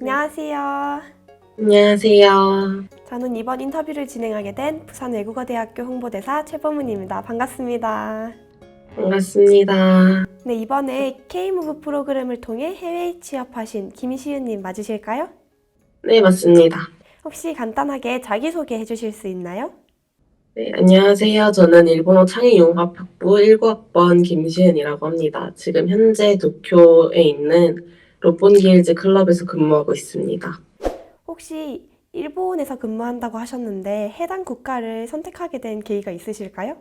안녕하세요. 안녕하세요. 저는 이번 인터뷰를 진행하게 된 부산 외국어대학교 홍보대사 최범은입니다. 반갑습니다. 반갑습니다. 네, 이번에 K무브 프로그램을 통해 해외 취업하신 김시은님 맞으실까요? 네, 맞습니다. 혹시 간단하게 자기소개 해주실 수 있나요? 네, 안녕하세요. 저는 일본어 창의융합학부 19학번 김시은이라고 합니다. 지금 현재 도쿄에 있는 롯본기일즈 클럽에서 근무하고 있습니다. 혹시 일본에서 근무한다고 하셨는데 해당 국가를 선택하게 된 계기가 있으실까요?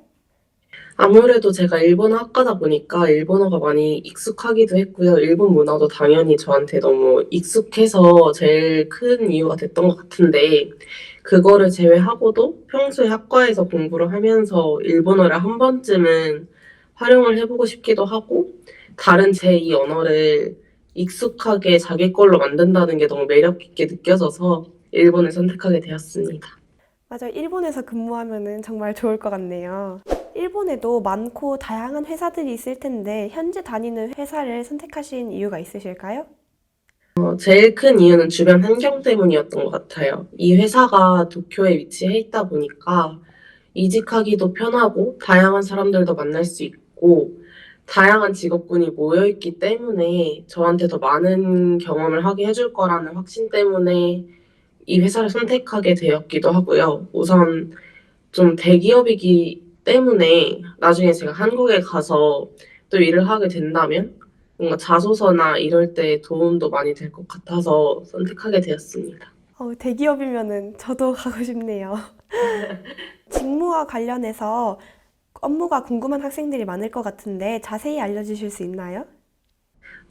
아무래도 제가 일본어 학과다 보니까 일본어가 많이 익숙하기도 했고요. 일본 문화도 당연히 저한테 너무 익숙해서 제일 큰 이유가 됐던 것 같은데, 그거를 제외하고도 평소에 학과에서 공부를 하면서 일본어를 한 번쯤은 활용을 해보고 싶기도 하고, 다른 제2 언어를 익숙하게 자기 걸로 만든다는 게 너무 매력 있게 느껴져서 일본을 선택하게 되었습니다. 맞아요. 일본에서 근무하면은 정말 좋을 것 같네요. 일본에도 많고 다양한 회사들이 있을 텐데 현재 다니는 회사를 선택하신 이유가 있으실까요? 어, 제일 큰 이유는 주변 환경 때문이었던 것 같아요. 이 회사가 도쿄에 위치해 있다 보니까 이직하기도 편하고 다양한 사람들도 만날 수 있고 다양한 직업군이 모여 있기 때문에 저한테 더 많은 경험을 하게 해줄 거라는 확신 때문에 이 회사를 선택하게 되었기도 하고요. 우선 좀 대기업이기 때문에 나중에 제가 한국에 가서 또 일을 하게 된다면 뭔가 자소서나 이럴 때 도움도 많이 될 것 같아서 선택하게 되었습니다. 어, 대기업이면은 저도 가고 싶네요. 직무와 관련해서 업무가 궁금한 학생들이 많을 것 같은데 자세히 알려주실 수 있나요?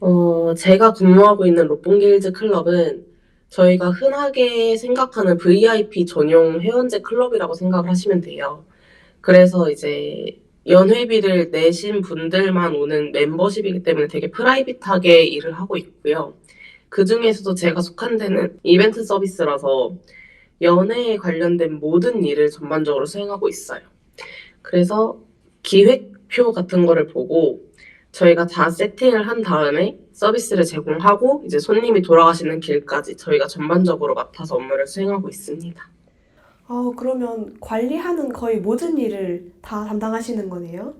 어, 제가 근무하고 있는 롯본길즈 클럽은 저희가 흔하게 생각하는 VIP 전용 회원제 클럽이라고 생각을 하시면 돼요. 그래서 이제 연회비를 내신 분들만 오는 멤버십이기 때문에 되게 프라이빗하게 일을 하고 있고요. 그 중에서도 제가 속한 데는 이벤트 서비스라서 연애에 관련된 모든 일을 전반적으로 수행하고 있어요. 그래서 기획표 같은 거를 보고 저희가 다 세팅을 한 다음에 서비스를 제공하고 이제 손님이 돌아가시는 길까지 저희가 전반적으로 맡아서 업무를 수행하고 있습니다. 어, 그러면 관리하는 거의 모든 일을 다 담당하시는 거네요?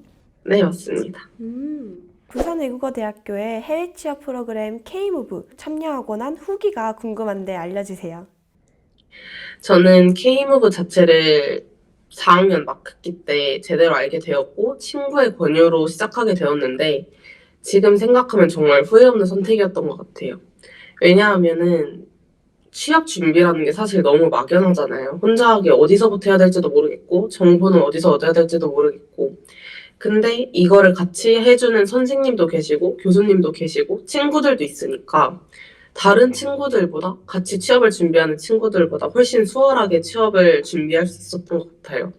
네, 맞습니다. 음, 부산외국어대학교의 해외 취업 프로그램 K무브 참여하고 난 후기가 궁금한데 알려주세요. 저는 K무브 자체를 4학년 막학기 때 제대로 알게 되었고 친구의 권유로 시작하게 되었는데 지금 생각하면 정말 후회 없는 선택이었던 것 같아요. 왜냐하면은 취업 준비라는 게 사실 너무 막연하잖아요. 혼자 하기 어디서부터 해야 될지도 모르겠고 정보는 어디서 얻어야 될지도 모르겠고 근데 이거를 같이 해주는 선생님도 계시고 교수님도 계시고 친구들도 있으니까 다른 친구들보다 같이 취업을 준비하는 친구들보다 훨씬 수월하게 취업을 준비할 수 있었던 것 같아요.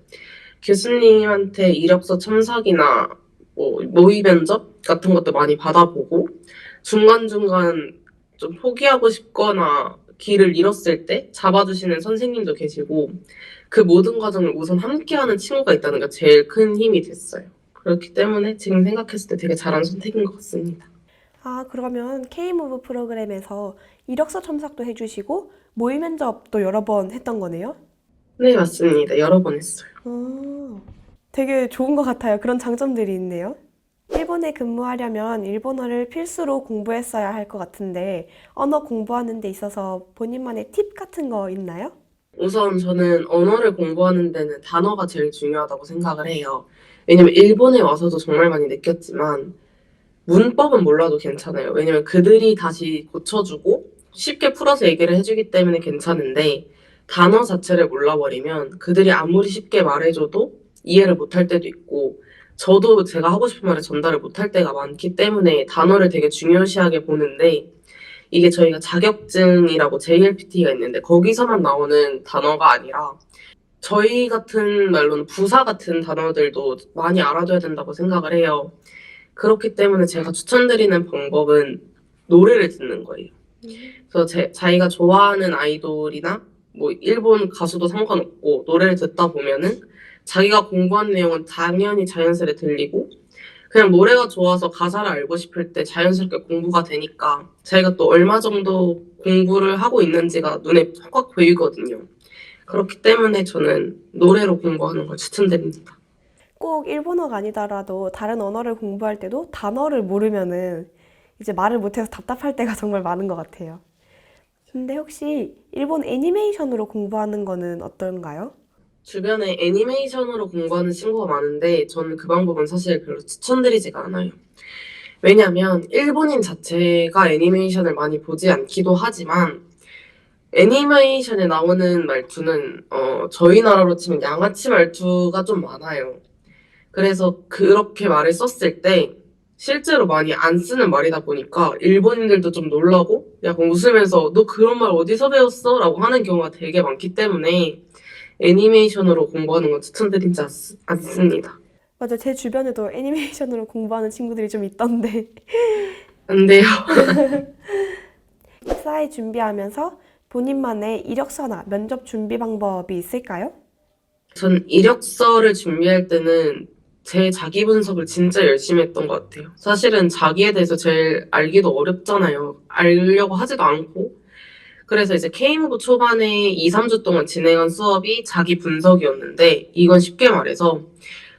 교수님한테 이력서 첨삭이나 뭐 모의 면접 같은 것도 많이 받아보고 중간중간 좀 포기하고 싶거나 길을 잃었을 때 잡아주시는 선생님도 계시고 그 모든 과정을 우선 함께하는 친구가 있다는 게 제일 큰 힘이 됐어요. 그렇기 때문에 지금 생각했을 때 되게 잘한 선택인 것 같습니다. 아, 그러면 K무브 프로그램에서 이력서 첨삭도 해주시고 모의 면접도 여러 번 했던 거네요? 네, 맞습니다. 여러 번 했어요. 어, 되게 좋은 것 같아요. 그런 장점들이 있네요. 일본에 근무하려면 일본어를 필수로 공부했어야 할 것 같은데 언어 공부하는 데 있어서 본인만의 팁 같은 거 있나요? 우선 저는 언어를 공부하는 데는 단어가 제일 중요하다고 생각을 해요. 왜냐면 일본에 와서도 정말 많이 느꼈지만 문법은 몰라도 괜찮아요. 왜냐면 그들이 다시 고쳐주고 쉽게 풀어서 얘기를 해주기 때문에 괜찮은데 단어 자체를 몰라버리면 그들이 아무리 쉽게 말해줘도 이해를 못할 때도 있고 저도 제가 하고 싶은 말을 전달을 못할 때가 많기 때문에 단어를 되게 중요시하게 보는데 이게 저희가 자격증이라고 JLPT가 있는데 거기서만 나오는 단어가 아니라 저희 같은 말로는 부사 같은 단어들도 많이 알아둬야 된다고 생각을 해요. 그렇기 때문에 제가 추천드리는 방법은 노래를 듣는 거예요. 그래서 제, 자기가 좋아하는 아이돌이나 뭐 일본 가수도 상관없고 노래를 듣다 보면은 자기가 공부한 내용은 당연히 자연스레 들리고 그냥 노래가 좋아서 가사를 알고 싶을 때 자연스럽게 공부가 되니까 자기가 또 얼마 정도 공부를 하고 있는지가 눈에 확 보이거든요. 그렇기 때문에 저는 노래로 공부하는 걸 추천드립니다. 꼭 일본어가 아니더라도 다른 언어를 공부할 때도 단어를 모르면은 이제 말을 못해서 답답할 때가 정말 많은 것 같아요. 근데 혹시 일본 애니메이션으로 공부하는 거는 어떤가요? 주변에 애니메이션으로 공부하는 친구가 많은데 저는 그 방법은 사실 별로 추천드리지가 않아요. 왜냐면 일본인 자체가 애니메이션을 많이 보지 않기도 하지만 애니메이션에 나오는 말투는 어, 저희 나라로 치면 양아치 말투가 좀 많아요. 그래서 그렇게 말을 썼을 때 실제로 많이 안 쓰는 말이다 보니까 일본인들도 좀 놀라고 약간 웃으면서 너 그런 말 어디서 배웠어? 라고 하는 경우가 되게 많기 때문에 애니메이션으로 공부하는 건 추천드리지 않, 않습니다. 맞아, 제 주변에도 애니메이션으로 공부하는 친구들이 좀 있던데. 안 돼요. 입사에 준비하면서 본인만의 이력서나 면접 준비 방법이 있을까요? 전 이력서를 준비할 때는 제 자기 분석을 진짜 열심히 했던 것 같아요. 사실은 자기에 대해서 제일 알기도 어렵잖아요. 알려고 하지도 않고. 그래서 이제 K무브 초반에 2, 3주 동안 진행한 수업이 자기 분석이었는데, 이건 쉽게 말해서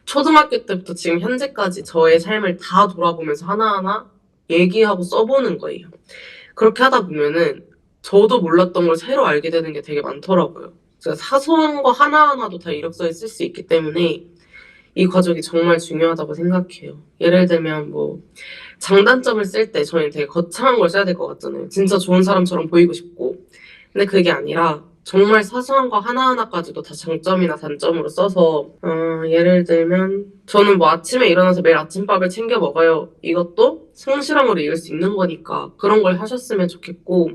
초등학교 때부터 지금 현재까지 저의 삶을 다 돌아보면서 하나하나 얘기하고 써보는 거예요. 그렇게 하다 보면은 저도 몰랐던 걸 새로 알게 되는 게 되게 많더라고요. 사소한 거 하나하나도 다 이력서에 쓸 수 있기 때문에 이 과정이 정말 중요하다고 생각해요. 예를 들면 뭐 장단점을 쓸 때 저희는 되게 거창한 걸 써야 될 것 같잖아요. 진짜 좋은 사람처럼 보이고 싶고. 근데 그게 아니라 정말 사소한 거 하나하나까지도 다 장점이나 단점으로 써서 어, 예를 들면 저는 뭐 아침에 일어나서 매일 아침밥을 챙겨 먹어요. 이것도 성실함으로 이길 수 있는 거니까 그런 걸 하셨으면 좋겠고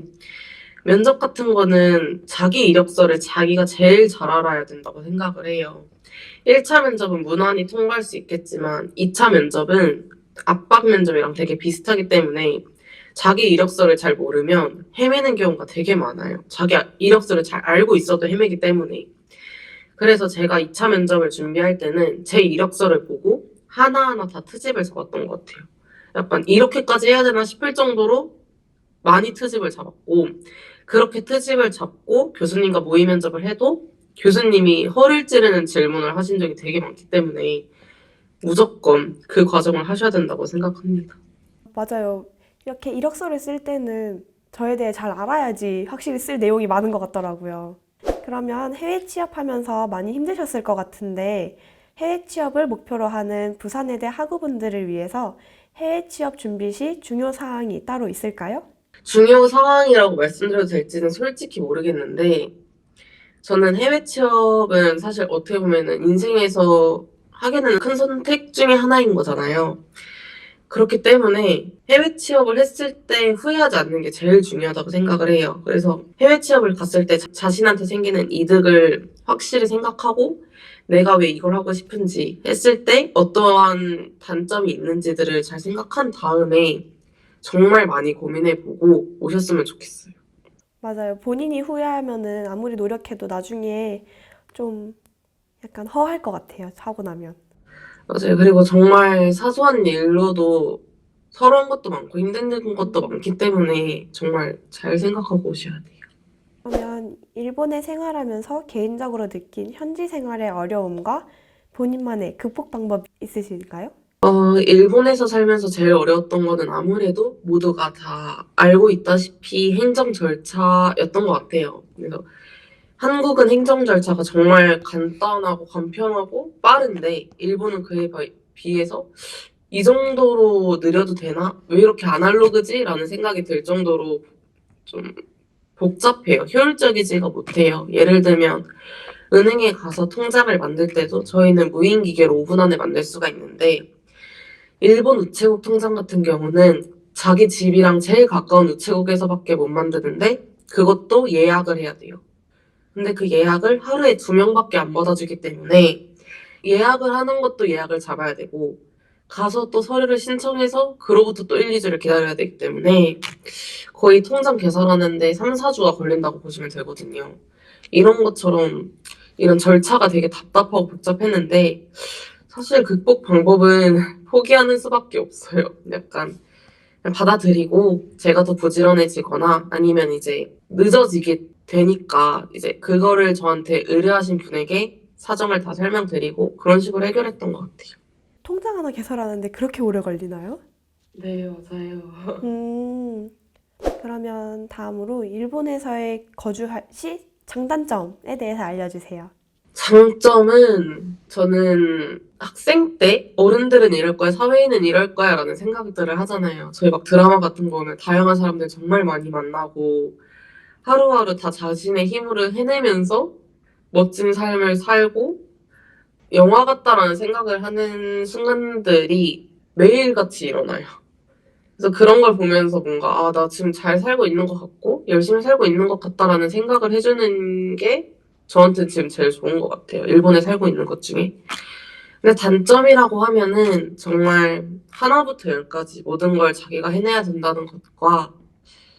면접 같은 거는 자기 이력서를 자기가 제일 잘 알아야 된다고 생각을 해요. 1차 면접은 무난히 통과할 수 있겠지만 2차 면접은 압박 면접이랑 되게 비슷하기 때문에 자기 이력서를 잘 모르면 헤매는 경우가 되게 많아요. 자기 이력서를 잘 알고 있어도 헤매기 때문에. 그래서 제가 2차 면접을 준비할 때는 제 이력서를 보고 하나하나 다 트집을 잡았던 것 같아요. 약간 이렇게까지 해야 되나 싶을 정도로 많이 트집을 잡았고, 그렇게 트집을 잡고 교수님과 모의 면접을 해도 교수님이 허를 찌르는 질문을 하신 적이 되게 많기 때문에 무조건 그 과정을 하셔야 된다고 생각합니다. 맞아요. 이렇게 이력서를 쓸 때는 저에 대해 잘 알아야지 확실히 쓸 내용이 많은 것 같더라고요. 그러면 해외 취업하면서 많이 힘드셨을 것 같은데 해외 취업을 목표로 하는 부산여대 학우분들을 위해서 해외 취업 준비 시 중요 사항이 따로 있을까요? 중요 상황이라고 말씀드려도 될지는 솔직히 모르겠는데 저는 해외 취업은 사실 어떻게 보면은 인생에서 하게 되는 큰 선택 중에 하나인 거잖아요. 그렇기 때문에 해외 취업을 했을 때 후회하지 않는 게 제일 중요하다고 생각을 해요. 그래서 해외 취업을 갔을 때 자- 자신한테 생기는 이득을 확실히 생각하고 내가 왜 이걸 하고 싶은지 했을 때 어떠한 단점이 있는지들을 잘 생각한 다음에 정말 많이 고민해보고 오셨으면 좋겠어요. 맞아요. 본인이 후회하면은 아무리 노력해도 나중에 좀 약간 허할 것 같아요. 하고 나면. 맞아요. 그리고 정말 사소한 일로도 서러운 것도 많고 힘든 것도 많기 때문에 정말 잘 생각하고 오셔야 돼요. 그러면 일본에 생활하면서 개인적으로 느낀 현지 생활의 어려움과 본인만의 극복 방법 있으실까요? 어, 일본에서 살면서 제일 어려웠던 거는 아무래도 모두가 다 알고 있다시피 행정 절차였던 것 같아요. 그래서 한국은 행정 절차가 정말 간단하고 간편하고 빠른데 일본은 그에 바- 비해서 이 정도로 느려도 되나? 왜 이렇게 아날로그지? 라는 생각이 들 정도로 좀 복잡해요. 효율적이지가 못해요. 예를 들면 은행에 가서 통장을 만들 때도 저희는 무인 기계로 5분 안에 만들 수가 있는데 일본 우체국 통장 같은 경우는 자기 집이랑 제일 가까운 우체국에서밖에 못 만드는데 그것도 예약을 해야 돼요. 근데 그 예약을 하루에 두 명밖에 안 받아주기 때문에 예약을 하는 것도 예약을 잡아야 되고 가서 또 서류를 신청해서 그로부터 또 1, 2주를 기다려야 되기 때문에 거의 통장 개설하는데 3, 4주가 걸린다고 보시면 되거든요. 이런 것처럼 이런 절차가 되게 답답하고 복잡했는데 사실 극복 방법은 포기하는 수밖에 없어요. 약간 받아들이고 제가 더 부지런해지거나 아니면 이제 늦어지게 되니까 이제 그거를 저한테 의뢰하신 분에게 사정을 다 설명드리고 그런 식으로 해결했던 것 같아요. 통장 하나 개설하는데 그렇게 오래 걸리나요? 네, 맞아요. 음, 그러면 다음으로 일본에서의 거주할 시 장단점에 대해서 알려주세요. 장점은 저는 학생 때 어른들은 이럴 거야, 사회인은 이럴 거야 라는 생각들을 하잖아요. 저희 막 드라마 같은 거 보면 다양한 사람들 정말 많이 만나고 하루하루 다 자신의 힘으로 해내면서 멋진 삶을 살고 영화 같다라는 생각을 하는 순간들이 매일같이 일어나요. 그래서 그런 걸 보면서 뭔가 아, 나 지금 잘 살고 있는 것 같고 열심히 살고 있는 것 같다라는 생각을 해주는 게 저한테 지금 제일 좋은 것 같아요. 일본에 살고 있는 것 중에. 근데 단점이라고 하면은 정말 하나부터 열까지 모든 걸 자기가 해내야 된다는 것과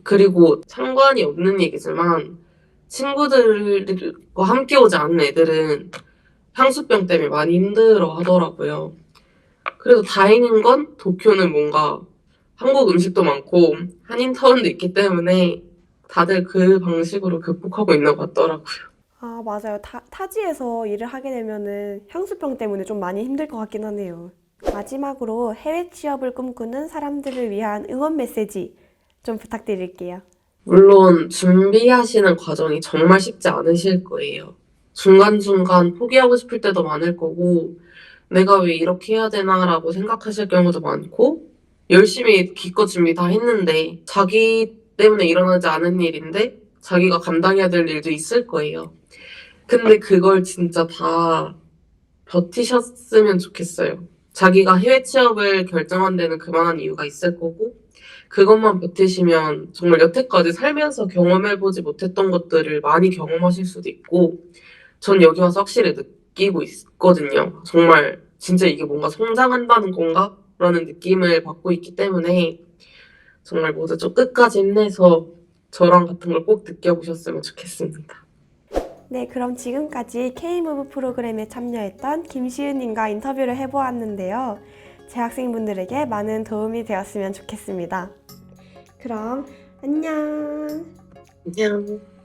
그리고 상관이 없는 얘기지만 친구들과 함께 오지 않는 애들은 향수병 때문에 많이 힘들어 하더라고요. 그래도 다행인 건 도쿄는 뭔가 한국 음식도 많고 한인타운도 있기 때문에 다들 그 방식으로 극복하고 있는 것 같더라고요. 아, 맞아요. 타, 타지에서 일을 하게 되면은 향수병 때문에 좀 많이 힘들 것 같긴 하네요. 마지막으로 해외 취업을 꿈꾸는 사람들을 위한 응원 메시지 좀 부탁드릴게요. 물론 준비하시는 과정이 정말 쉽지 않으실 거예요. 중간중간 포기하고 싶을 때도 많을 거고, 내가 왜 이렇게 해야 되나라고 생각하실 경우도 많고, 열심히 기껏 준비 다 했는데, 자기 때문에 일어나지 않은 일인데, 자기가 감당해야 될 일도 있을 거예요. 근데 그걸 진짜 다 버티셨으면 좋겠어요. 자기가 해외 취업을 결정한 데는 그만한 이유가 있을 거고, 그것만 버티시면 정말 여태까지 살면서 경험해보지 못했던 것들을 많이 경험하실 수도 있고, 전 여기 와서 확실히 느끼고 있거든요. 정말 진짜 이게 뭔가 성장한다는 건가? 라는 느낌을 받고 있기 때문에 정말 모두 좀 끝까지 힘내서 저랑 같은 걸 꼭 느껴보셨으면 좋겠습니다. 네, 그럼 지금까지 K무브 프로그램에 참여했던 김시은님과 인터뷰를 해보았는데요. 재학생분들에게 많은 도움이 되었으면 좋겠습니다. 그럼 안녕. 안녕.